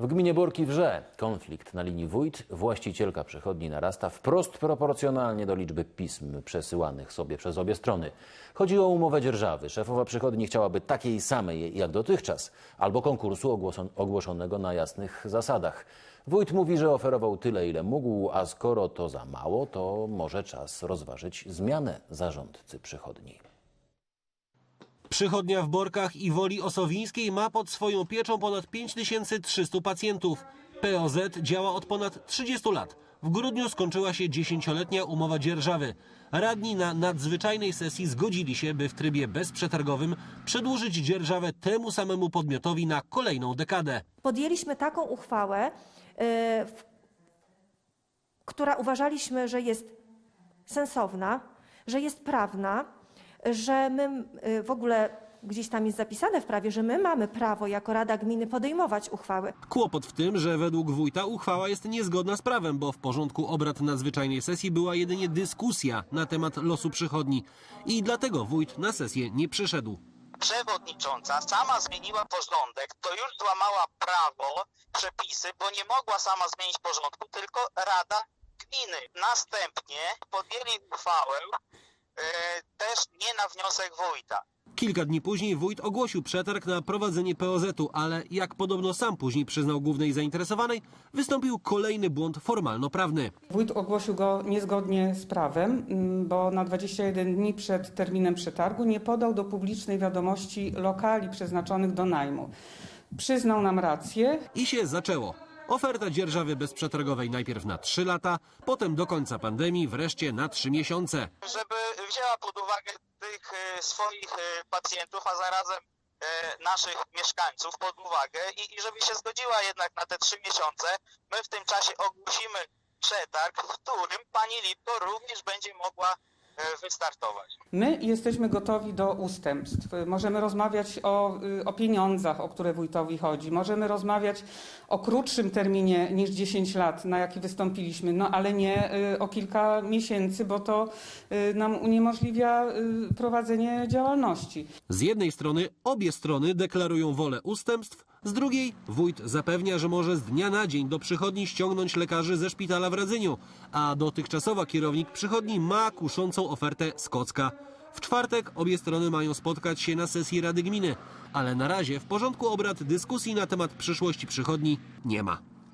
W gminie Borki Wrze konflikt na linii wójt-właścicielka przychodni narasta wprost proporcjonalnie do liczby pism przesyłanych sobie przez obie strony. Chodzi o umowę dzierżawy. Szefowa przychodni chciałaby takiej samej jak dotychczas albo konkursu ogłoszonego na jasnych zasadach. Wójt mówi, że oferował tyle, ile mógł, a skoro to za mało, to może czas rozważyć zmianę zarządcy przychodni. Przychodnia w Borkach i Woli Osowińskiej ma pod swoją pieczą ponad 5300 pacjentów. POZ działa od ponad 30 lat. W grudniu skończyła się dziesięcioletnia umowa dzierżawy. Radni na nadzwyczajnej sesji zgodzili się, by w trybie bezprzetargowym przedłużyć dzierżawę temu samemu podmiotowi na kolejną dekadę. podjęliśmy taką uchwałę, y, w- która uważaliśmy, że jest sensowna, że jest prawna, że my y, w ogóle gdzieś tam jest zapisane w prawie, że my mamy prawo jako Rada Gminy podejmować uchwały. Kłopot w tym, że według wójta uchwała jest niezgodna z prawem, bo w porządku obrad nadzwyczajnej sesji była jedynie dyskusja na temat losu przychodni. I dlatego wójt na sesję nie przyszedł. przewodnicząca sama zmieniła porządek, to już złamała prawo, przepisy, bo nie mogła sama zmienić porządku, tylko Rada Gminy. Następnie podjęli uchwałę nie na wniosek wójta. Kilka dni później wójt ogłosił przetarg na prowadzenie POZ-u, ale jak podobno sam później przyznał głównej zainteresowanej, wystąpił kolejny błąd formalno-prawny. Wójt ogłosił go niezgodnie z prawem, mm, bo na 21 dni przed terminem przetargu nie podał do publicznej wiadomości lokali przeznaczonych do najmu. Przyznał nam rację, I się zaczęło. Oferta dzierżawy bezprzetargowej najpierw na 3 lata, potem do końca pandemii, wreszcie na 3 miesiące. Żeby wzięła pod uwagę tych e, swoich e, pacjentów, a zarazem e, naszych mieszkańców pod uwagę i, żeby się zgodziła jednak na te trzy miesiące, my w tym czasie ogłosimy przetarg, w którym pani Lipko również będzie mogła wystartować. My jesteśmy gotowi do ustępstw. Możemy rozmawiać o, y, o pieniądzach, o które wójtowi chodzi. Możemy rozmawiać o krótszym terminie niż 10 lat, na jaki wystąpiliśmy, no ale nie y, o kilka miesięcy, bo to y, nam uniemożliwia prowadzenie działalności. Z jednej strony obie strony deklarują wolę ustępstw, z drugiej wójt zapewnia, że może z dnia na dzień do przychodni ściągnąć lekarzy ze szpitala w Radzyniu, a dotychczasowa kierownik przychodni ma kuszącą ofertę z Kocka. W czwartek obie strony mają spotkać się na sesji Rady Gminy, ale na razie w porządku obrad dyskusji na temat przyszłości przychodni nie ma.